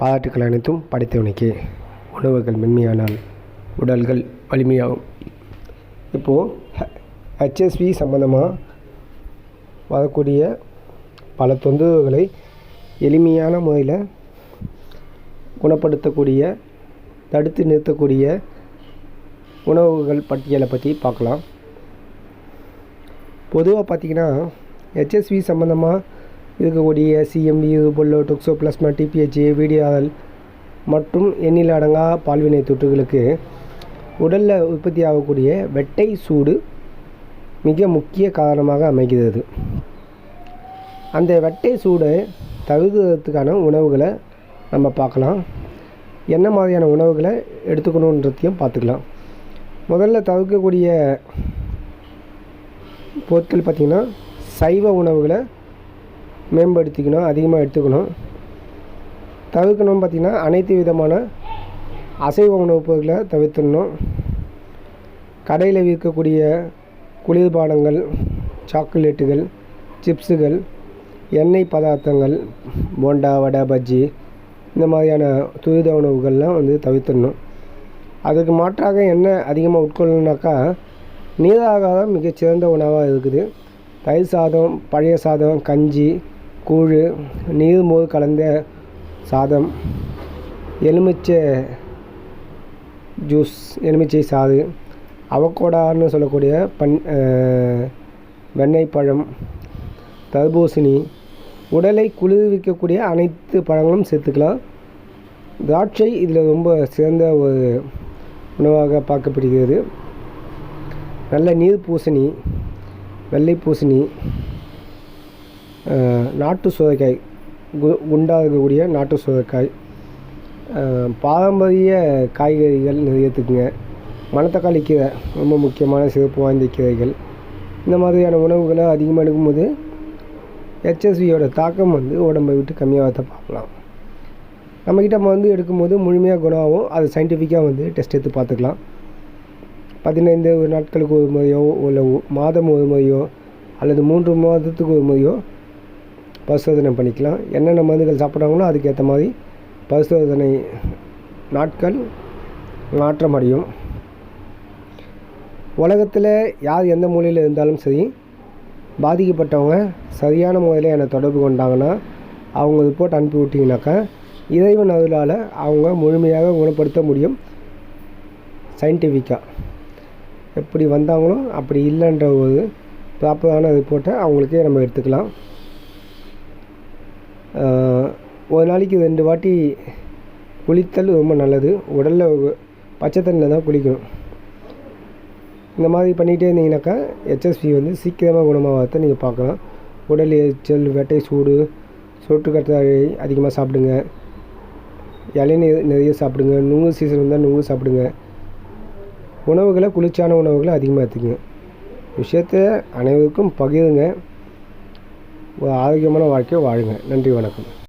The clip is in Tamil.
பாராட்டுக்கள் அனைத்தும் படைத்தவனுக்கே. உணவுகள் மென்மையானால் உடல்கள் வலிமையாகும். இப்போது ஹெச்எஸ்வி சம்மந்தமாக வரக்கூடிய பல தொந்தரவுகளை எளிமையான முறையில் குணப்படுத்தக்கூடிய தடுத்து நிறுத்தக்கூடிய உணவுகள் பட்டியலை பற்றி பார்க்கலாம். பொதுவாக பார்த்திங்கன்னா ஹெச்எஸ்வி சம்மந்தமாக இருக்கக்கூடிய சிஎம்யு பொல்லோ டொக்ஸோ பிளாஸ்மா டிபிஹெச் வீடியாதல் மற்றும் எண்ணில் அடங்கா பால்வினை தொற்றுகளுக்கு உடலில் உற்பத்தி ஆகக்கூடிய வெட்டை சூடு மிக முக்கிய காரணமாக அமைகிறது. அந்த வெட்டை சூடை தவிர்க்கிறதுக்கான உணவுகளை நம்ம பார்க்கலாம். என்ன மாதிரியான உணவுகளை எடுத்துக்கணுன்றதையும் பார்த்துக்கலாம். முதல்ல தவிர்க்கக்கூடிய பொருட்கள் பார்த்திங்கன்னா சைவ உணவுகளை மேம்படுத்திக்கணும் அதிகமாக எடுத்துக்கணும். தவிர்க்கணும் பார்த்திங்கன்னா அனைத்து விதமான அசைவ உணவுப் பொருட்களை தவிர்த்துடணும். கடையில் விற்கக்கூடிய குளிர்பானங்கள் சாக்லேட்டுகள் சிப்ஸுகள் எண்ணெய் பதார்த்தங்கள் போண்டா வடை பஜ்ஜி இந்த மாதிரியான துரித உணவுகள்லாம் வந்து தவிர்த்துடணும். அதுக்கு மாற்றாக என்ன அதிகமாக உட்கொள்ளணுனாக்கா நீராகாரம் மிகச்சிறந்த உணவாக இருக்குது. தயிர் சாதம் பழைய சாதம் கஞ்சி கூழ் நீர்மோர் கலந்த சாதம் எலுமிச்சை ஜூஸ் எலுமிச்சை சாறு அவக்கோடான்னு சொல்லக்கூடிய பன் வெண்ணெய் பழம் தர்பூசணி உடலை குளிர்விக்கக்கூடிய அனைத்து பழங்களும் சேர்த்துக்கலாம். திராட்சை இதில் ரொம்ப சிறந்த ஒரு உணவாக பார்க்கப்படுகிறது. நல்ல நீர் பூசணி வெள்ளை பூசணி நாட்டு சுரைக்காய் கு குண்டாக இருக்கக்கூடிய நாட்டு சுரைக்காய் பாரம்பரிய காய்கறிகள் நிறைய எடுத்துக்குங்க மணத்தக்காளி கீரை ரொம்ப முக்கியமான சிறப்பு வாய்ந்த கீரைகள். இந்த மாதிரியான உணவுகளை அதிகமாக எடுக்கும்போது ஹெச்எஸ்வியோட தாக்கம் வந்து உடம்பை விட்டு கம்மியாகிறத பார்க்கலாம். நம்மக்கிட்ட நம்ம வந்து எடுக்கும்போது முழுமையாக குணமாகவும் அது சயின்டிஃபிக்காக வந்து டெஸ்ட் எடுத்து பார்த்துக்கலாம். பதினைந்து நாட்களுக்கு ஒரு முறையோ இல்லை மாதம் ஒரு முறையோ அல்லது மூன்று மாதத்துக்கு ஒரு முறையோ பரிசோதனை பண்ணிக்கலாம். என்னென்ன மருந்துகள் சாப்பிட்றாங்களோ அதுக்கேற்ற மாதிரி பரிசோதனை நாட்கள் மாற்றம் அடையும். உலகத்தில் யார் எந்த மூலையில் இருந்தாலும் சரி பாதிக்கப்பட்டவங்க சரியான முறையில் என்னை தொடர்பு கொண்டாங்கன்னா அவங்க ரிப்போர்ட் அனுப்பி விட்டிங்கனாக்கா இறைவன் அருளால் அவங்க முழுமையாக குணப்படுத்த முடியும். சயின்டிஃபிக்காக எப்படி வந்தாங்களோ அப்படி இல்லைன்ற ஒரு ப்ராப்பரான ரிப்போர்ட்டை அவங்களுக்கே நம்ம எடுத்துக்கலாம். ஒரு நாளைக்கு ரெண்டு வாட்டி குளித்தல் ரொம்ப நல்லது. உடலில் பச்சை தண்ணியில் தான் குளிக்கணும். இந்த மாதிரி பண்ணிகிட்டே இருந்தீங்கன்னாக்கா ஹெச்எஸ்பி வந்து சீக்கிரமாக குணமாகறத நீங்கள் பார்க்கலாம். உடல் எரிச்சல் வெட்டை சூடு சொட்டு கற்றாழை அதிகமாக சாப்பிடுங்க. இளநீர் நிறைய சாப்பிடுங்க. நுங்கு சீசன் இருந்தால் நுங்கு சாப்பிடுங்க. உணவுகளை குளிர்ச்சியான உணவுகளை அதிகமாக எடுத்துக்கங்க. விஷயத்தை அனைவருக்கும் பகிருங்க. ஆரோக்கியமான வாழ்க்கையை வாழுங்க. நன்றி வணக்கம்.